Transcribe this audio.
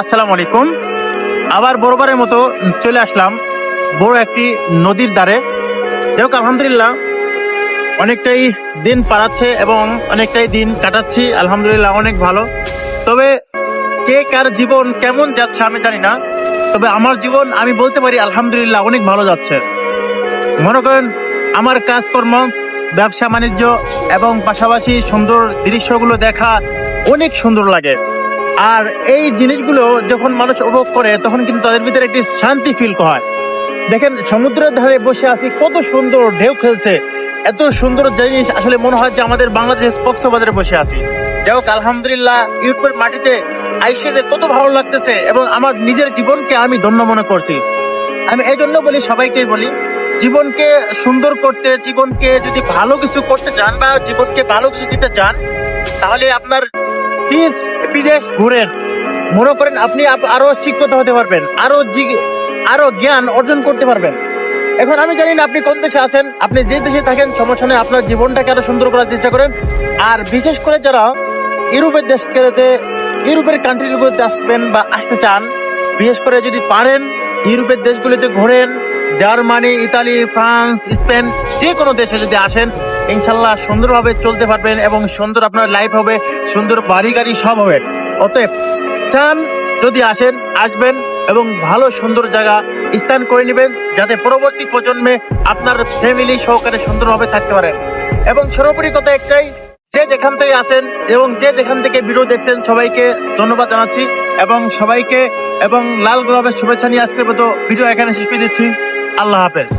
আসসালামু আলাইকুম। আবার বড়বারের মতো চলে আসলাম বড় একটি নদীর ধারে। যাই আলহামদুলিল্লাহ, অনেকটাই দিন পাড়াচ্ছে এবং অনেকটাই দিন কাটাচ্ছি। আলহামদুলিল্লাহ, অনেক ভালো। তবে কে কার জীবন কেমন যাচ্ছে আমি জানি না। তবে আমার জীবন আমি বলতে পারি আলহামদুলিল্লাহ, অনেক ভালো যাচ্ছে। মনে করেন, আমার কাজকর্ম, ব্যবসা বাণিজ্য এবং পাশাপাশি সুন্দর দৃশ্যগুলো দেখা অনেক সুন্দর লাগে। আর এই জিনিসগুলো যখন মানুষ উপভোগ করে, তখন কিন্তু তাদের ভিতরে একটি শান্তি ফিল হয়। দেখেন, সমুদ্রের ধারে বসে আছি, কত সুন্দর ঢেউ খেলছে। এত সুন্দর জিনিস আসলে মনে হয় যে আমাদের বাংলাদেশ কক্সবাজারে বসে আছি। যাই হোক, আলহামদুলিল্লাহ, ইউরোপের মাটিতে আইসে যে কত ভালো লাগতেছে এবং আমার নিজের জীবনকে আমি ধন্য মনে করছি। আমি এই জন্য বলি, সবাইকেই বলি, জীবনকে সুন্দর করতে, জীবনকে যদি ভালো কিছু করতে চান বা জীবনকে ভালো কিছু দিতে চান, তাহলে আপনার দেশ, বিদেশ ঘুরেন। মনে করেন আপনি আপ- আরও শিক্ষিত হতে পারবেন, আরও আরও জ্ঞান অর্জন করতে পারবেন। এখন আমি জানি না আপনি কোন দেশে আছেন, আপনি যে দেশে থাকেন, সমস্যা নেই, আপনার জীবনটাকে আরও সুন্দর করার চেষ্টা করেন। আর বিশেষ করে যারা ইউরোপের দেশগুলোতে ইউরোপের কান্ট্রিগুলোতে আসবেন বা আসতে চান, বিশেষ করে যদি পারেন, ইউরোপের দেশগুলিতে ঘোরেন, জার্মানি, ইতালি, ফ্রান্স, স্পেন, যে কোনো দেশে যদি আসেন ইনশাল্লাহ সুন্দরভাবে চলতে পারবেন এবং সুন্দর আপনার লাইফ হবে, সুন্দর বাড়ি গাড়ি সব হবে। অতএব চান যদি আসেন, আসবেন এবং ভালো সুন্দর জায়গা স্থান করে নেবেন যাতে পরবর্তী প্রজন্মে আপনার ফ্যামিলি সহকারে সুন্দরভাবে থাকতে পারেন এবং সর্বোপরি কথা একটাই, যে যেখান থেকে আসেন এবং যে যেখান থেকে ভিডিও দেখছেন, সবাইকে ধন্যবাদ জানাচ্ছি এবং সবাইকে এবং লাল গোলাপের শুভেচ্ছা নিয়ে আজকের মতো ভিডিও এখানে করে দিচ্ছি। আল্লাহ হাফেজ।